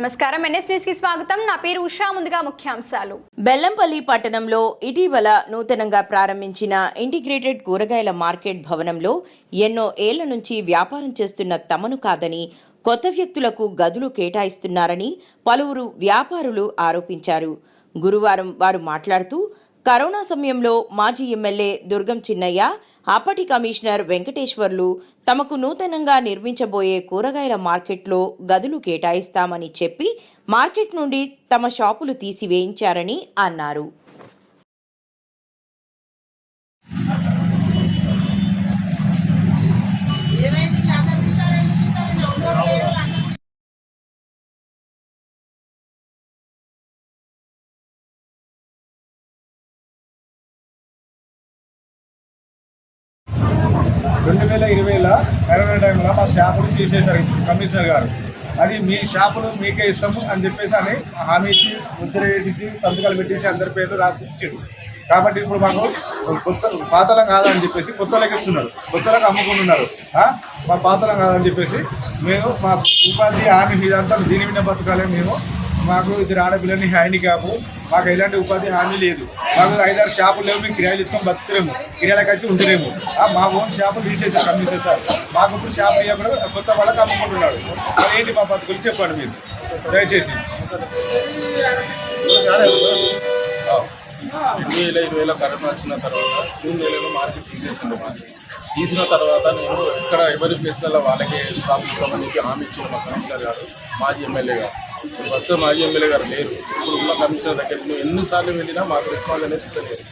నమస్కారం. ఎన్ఎస్ న్యూస్కి స్వాగతం. నా పేరు ఉషా. ముందుగా ముఖ్యాంశాలు. బెల్లంపల్లి పట్టణంలో ఇటీవల నూతనంగా ప్రారంభించిన ఇంటిగ్రేటెడ్ కూరగాయల మార్కెట్ భవనంలో ఎన్నో ఏళ్ళ నుంచి వ్యాపారం చేస్తున్న తమను కాదని కొత్త వ్యక్తులకు గదులు కేటాయిస్తున్నారని పలువురు వ్యాపారులు ఆరోపించారు. గురువారం వారు మాట్లాడుతూ కరోనా సమయంలో మాజీ ఎమ్మెల్యే దుర్గం చిన్నయ్య అప్పటి కమిషనర్ వెంకటేశ్వర్లు తమకు నూతనంగా నిర్మించబోయే కూరగాయల మార్కెట్లో గదులు కేటాయిస్తామని చెప్పి మార్కెట్ నుండి తమ షాపులు తీసివేయించారని అన్నారు. రెండు వేల ఇరవైలో కరోనా టైంలో మా షాపులు తీసేశారు కమిషనర్ గారు. అది మీ షాపులు మీకే ఇస్తాము అని చెప్పేసి అని హామీ ఇచ్చి ముద్ర వేసి ఇచ్చి సంతకాలు పెట్టేసి అందరి పేరు రాసి ఇచ్చాడు. కాబట్టి ఇప్పుడు మాకు కొత్త పాతలం కాదని చెప్పేసి కొత్తలకు ఇస్తున్నారు. కొత్తలకు అమ్ముకుంటున్నారు. మా పాతలం కాదని చెప్పేసి మేము మా ఉపాధి హామీ ఇదంతా దీని మీద బతకాలి మేము. మాకు ఇద్దరు ఆడపిల్లని హ్యాండిక్యాప్ మాకు ఎలాంటి ఉపాధి హామీ లేదు. మాకు ఐదారు షాపులు లేవు మేము కిరాయిలు ఇచ్చుకొని బతుకులేము కిరాయిలకు వచ్చి ఉంటలేము మా ఓన్ షాపులు తీసేసారు అమ్మేసేసారు మాకు ఇప్పుడు షాప్ ఇవ్వకుండా కొత్త వాళ్ళకి అమ్ముకుంటున్నాడు. ఏంటి మా బతుకులు? చెప్పండి మీరు. దయచేసి. ఇరవై వేల ఇరవైలో కరోనా వచ్చిన తర్వాత జూన్ నెలలో మార్కెట్ తీసేసింది మాది తీసిన తర్వాత నేను ఇక్కడ ఎవరి ప్లేస్లలో వాళ్ళకే షాప్ ఇస్తామని హామీ ఇచ్చిన మా కమిషనర్ గారు మాజీ ఎమ్మెల్యే గారు. బస్సు మాజీ ఎమ్మెల్యే గారు లేరు. ఇప్పుడు ఉన్న కమిషనర్ దగ్గరికి మేము ఎన్నిసార్లు వెళ్ళినా మాకు రెస్పాన్స్ అనేది తెలియదు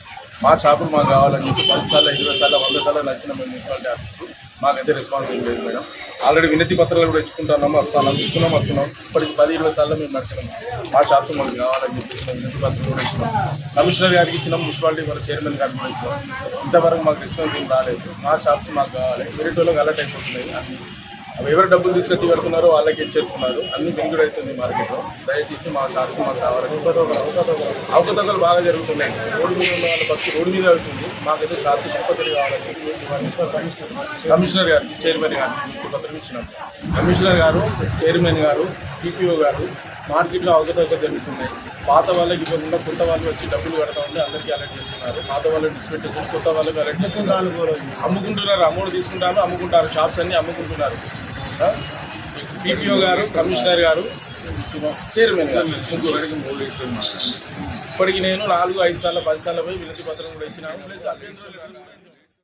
మా షాపులు మాకు కావాలని చెప్పి పది సార్లు ఇరవై సార్లు వంద సార్లు నచ్చిన మేము మున్సిపాలిటీ ఆఫీస్కు మాకైతే రెస్పాన్స్ ఏం లేదు మేడం. ఆల్రెడీ వినతి పత్రాలు కూడా ఇచ్చుకుంటున్నాము వస్తున్నాం ఇస్తున్నాం వస్తున్నాం. ఇప్పటికి పది ఇరవై సార్లు మేము నచ్చినాం మా షాపు మాకు కావాలని చెప్పేసి మేము వినతి పత్రాలు కూడా ఇచ్చినాం. కమిషనర్ గారికి ఇచ్చినాం మున్సిపాలిటీ వారి చైర్మన్ గారికి కూడా ఇచ్చినాం. ఇంతవరకు మాకు రెస్పాన్స్ ఏం రాలేదు. మా షాప్స్ మాకు కావాలి. మెరిట్ వాళ్ళకి అలర్ట్ అయిపోతున్నాయి. ఎవరు డబ్బులు తీసుకొచ్చి పెడుతున్నారో వాళ్ళకి ఇచ్చేస్తున్నారు. అన్ని బెంగుడు అవుతుంది మార్కెట్లో. దయచేసి మా షాప్స్ మాకు కావాలని అవకతవకలు బాగా జరుగుతున్నాయి. రోడ్డు మీద ఉన్న వాళ్ళ బస్సు రోడ్డు మీద అవుతుంది మాకైతే షాప్స్ కంపల్సరీ కావాలని కమిషనర్ గారికి చైర్మన్ గారికి వినతి పత్రం ఇచ్చినాం కమిషనర్ గారు చైర్మన్ గారు టీపీఓ గారు మార్కెట్లో అవకతవకలు జరుగుతున్నాయి. పాత వాళ్ళకి ఇవ్వకుండా కొత్త వాళ్ళు వచ్చి డబ్బులు కడతా ఉంటే అందరికీ అలర్ట్ చేస్తున్నారు. పాత వాళ్ళు డిస్పెట్టేసి కొత్త వాళ్ళకి అలర్ట్ చేస్తున్నారు. అమ్ముకుంటున్నారు అమౌంట్ తీసుకుంటారు అమ్ముకుంటారు. షాప్స్ అన్ని అమ్ముకుంటున్నారు. పీపీఓ గారు కమిషనర్ గారు చైర్మన్ ఇప్పటికి నేను నాలుగు ఐదు సార్లు పది సార్లు పోయి వినతి పత్రం కూడా ఇచ్చినాను. ప్లస్ అభ్యంతరాలు